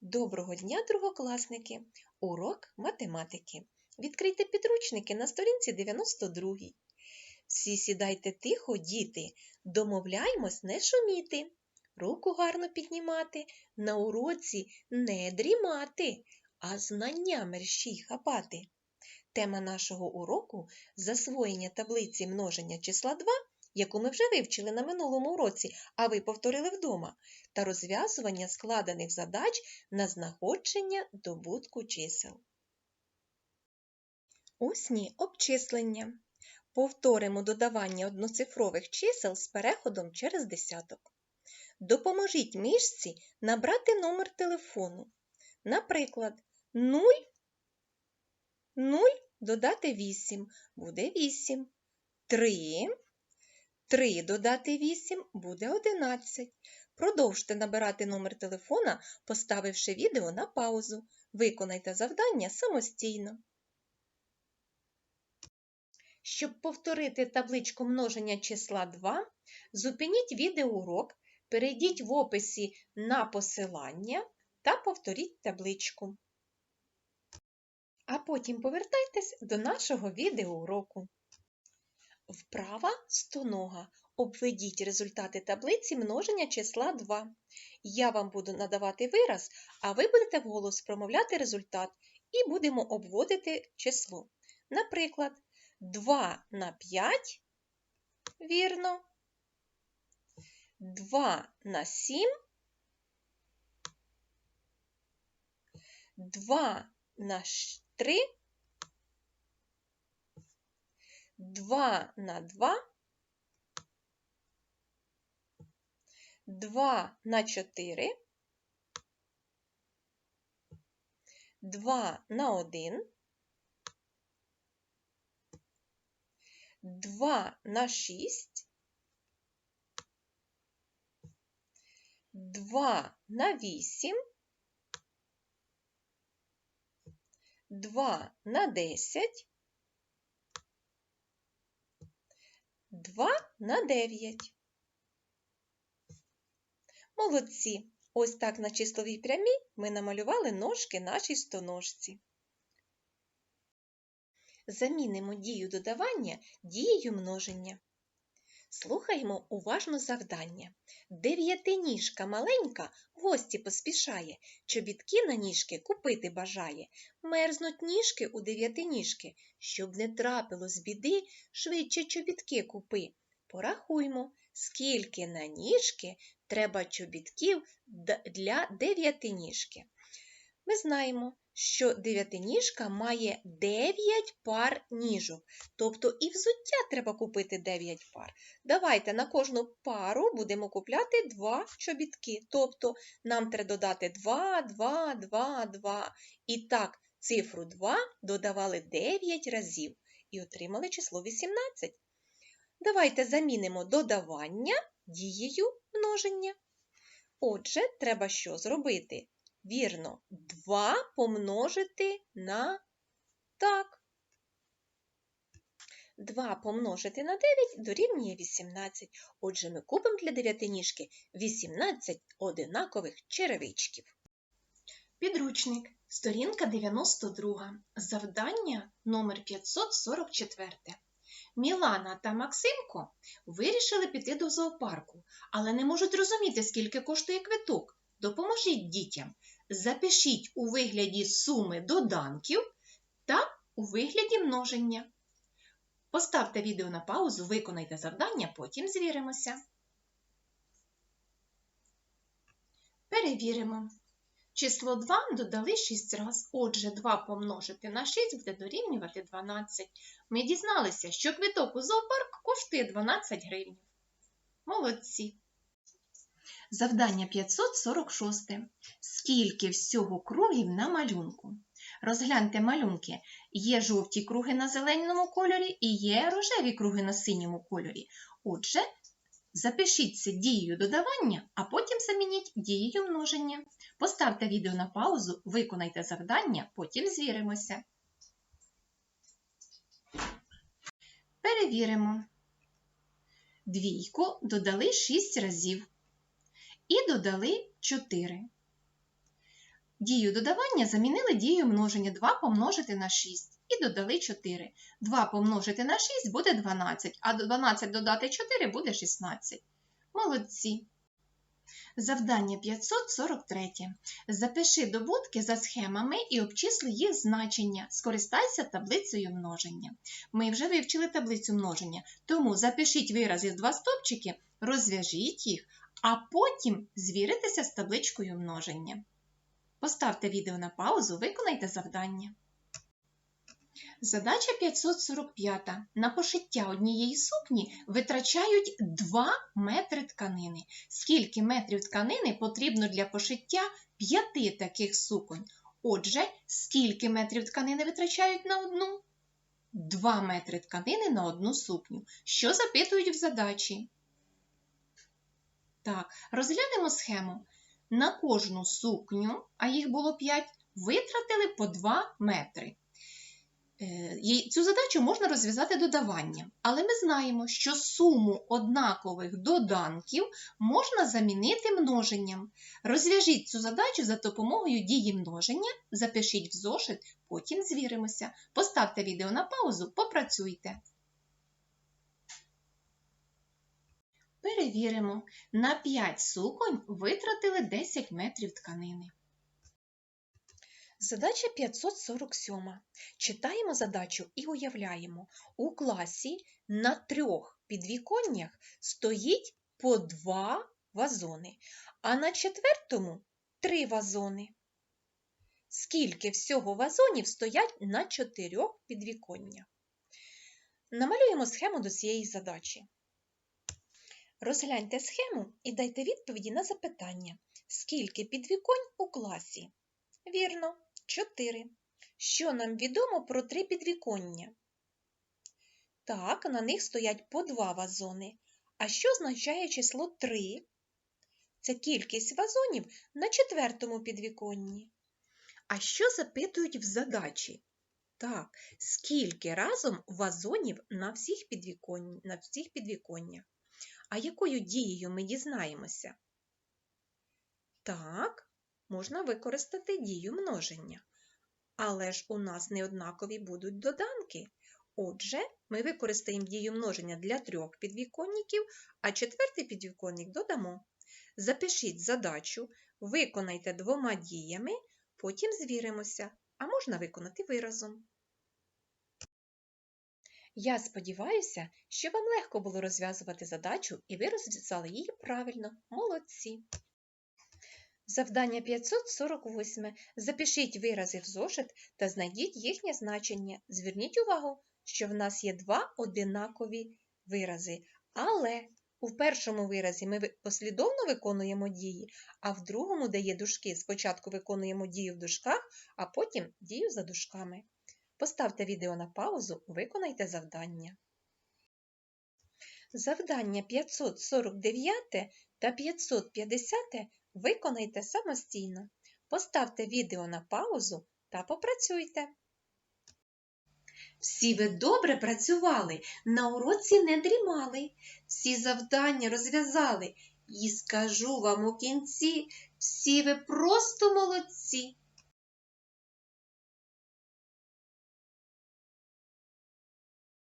Доброго дня, другокласники! Урок математики. Відкрийте підручники на сторінці 92. Всі сідайте тихо, діти, домовляймось не шуміти, руку гарно піднімати, на уроці не дрімати, а знання мерщій хапати. Тема нашого уроку засвоєння таблиці множення числа 2, яку ми вже вивчили на минулому уроці, а ви повторили вдома, та розв'язування складених задач на знаходження добутку чисел. Усні обчислення. Повторимо додавання одноцифрових чисел з переходом через десяток. Допоможіть мишці набрати номер телефону. Наприклад, 0, 0 додати 8 буде 8. 3, 3 додати 8 буде 11. Продовжте набирати номер телефона, поставивши відео на паузу. Виконайте завдання самостійно. Щоб повторити табличку множення числа 2, зупиніть відеоурок, перейдіть в описі на посилання та повторіть табличку. А потім повертайтесь до нашого відеоуроку. Вправа стонога. Обведіть результати таблиці множення числа 2. Я вам буду надавати вираз, а ви будете вголос промовляти результат і будемо обводити число. Наприклад, 2 на 5, вірно, 2 на 7, 2 на 3, 2 на 2, 2 на 4, 2 на 1, 2 на 6, 2 на 8, 2 на 10, 2 на 9. Молодці! Ось так на числовій прямій ми намалювали ножки нашій стоножці. Замінимо дію додавання дією множення. Слухаємо уважно завдання. Дев'ятиніжка маленька в гості поспішає, чобітки на ніжки купити бажає. Мерзнуть ніжки у дев'ятиніжки, щоб не трапилось біди, швидше чобітки купи. Порахуймо, скільки на ніжки треба чобітків для дев'ятиніжки. Ми знаємо, що дев'ятиніжка має 9 пар ніжок, тобто і взуття треба купити 9 пар. Давайте на кожну пару будемо купляти 2 чобітки, тобто нам треба додати 2, 2, 2, 2. І так, цифру 2 додавали 9 разів і отримали число 18. Давайте замінимо додавання дією множення. Отже, треба що зробити? Вірно, 2 помножити на так. 2 помножити на 9 дорівнює 18. Отже, ми купимо для дев'ятиніжки 18 одинакових черевичків. Підручник. Сторінка 92. Завдання номер 544. Мілана та Максимко вирішили піти до зоопарку, але не можуть розуміти, скільки коштує квиток. Допоможіть дітям. Запишіть у вигляді суми доданків та у вигляді множення. Поставте відео на паузу, виконайте завдання, потім звіримося. Перевіримо. Число 2 додали 6 раз. Отже, 2 помножити на 6 буде дорівнювати 12. Ми дізналися, що квиток у зоопарк коштує 12 гривень. Молодці! Завдання 546. Скільки всього кругів на малюнку? Розгляньте малюнки. Є жовті круги на зеленому кольорі і є рожеві круги на синьому кольорі. Отже, запишіть це дією додавання, а потім замініть дією множення. Поставте відео на паузу, виконайте завдання, потім звіримося. Перевіримо. Двійку додали 6 разів і додали 4. Дію додавання замінили дією множення 2 помножити на 6 і додали 4. 2 помножити на 6 буде 12, а 12 додати 4 буде 16. Молодці! Завдання 543. Запиши добутки за схемами і обчисли їх значення. Скористайся таблицею множення. Ми вже вивчили таблицю множення, тому запишіть вирази в два стопчики, розв'яжіть їх, а потім звіритеся з табличкою множення. Поставте відео на паузу, виконайте завдання. Задача 545. На пошиття однієї сукні витрачають 2 метри тканини. Скільки метрів тканини потрібно для пошиття 5 таких суконь? Отже, скільки метрів тканини витрачають на одну? 2 метри тканини на одну сукню. Що запитують в задачі? Так, розглянемо схему. На кожну сукню, а їх було 5, витратили по 2 метри. Е, Цю задачу можна розв'язати додаванням, але ми знаємо, що суму однакових доданків можна замінити множенням. Розв'яжіть цю задачу за допомогою дії множення, запишіть в зошит, потім звіримося. Поставте відео на паузу, попрацюйте. Перевіримо. На 5 суконь витратили 10 метрів тканини. Задача 547. Читаємо задачу і уявляємо. У класі на трьох підвіконнях стоїть по два вазони, а на четвертому три вазони. Скільки всього вазонів стоять на чотирьох підвіконнях? Намалюємо схему до цієї задачі. Розгляньте схему і дайте відповіді на запитання. Скільки підвіконь у класі? Вірно, 4. Що нам відомо про три підвіконня? Так, на них стоять по два вазони. А що означає число 3? Це кількість вазонів на четвертому підвіконні. А що запитують в задачі? Так, скільки разом вазонів на всіх, підвіконь... на всіх підвіконнях? А якою дією ми дізнаємося? Так, можна використати дію множення. Але ж у нас неоднакові будуть доданки. Отже, ми використаємо дію множення для трьох підвіконників, а четвертий підвіконник додамо. Запишіть задачу, виконайте двома діями, потім звіримося, а можна виконати виразом. Я сподіваюся, що вам легко було розв'язувати задачу і ви розв'язали її правильно. Молодці! Завдання 548. Запишіть вирази в зошит та знайдіть їхнє значення. Зверніть увагу, що в нас є два одинакові вирази. Але у першому виразі ми послідовно виконуємо дії, а в другому, де є дужки, спочатку виконуємо дію в дужках, а потім дію за дужками. Поставте відео на паузу, виконайте завдання. Завдання 549 та 550 виконайте самостійно. Поставте відео на паузу та попрацюйте. Всі ви добре працювали, на уроці не дрімали, всі завдання розв'язали. І скажу вам у кінці, всі ви просто молодці.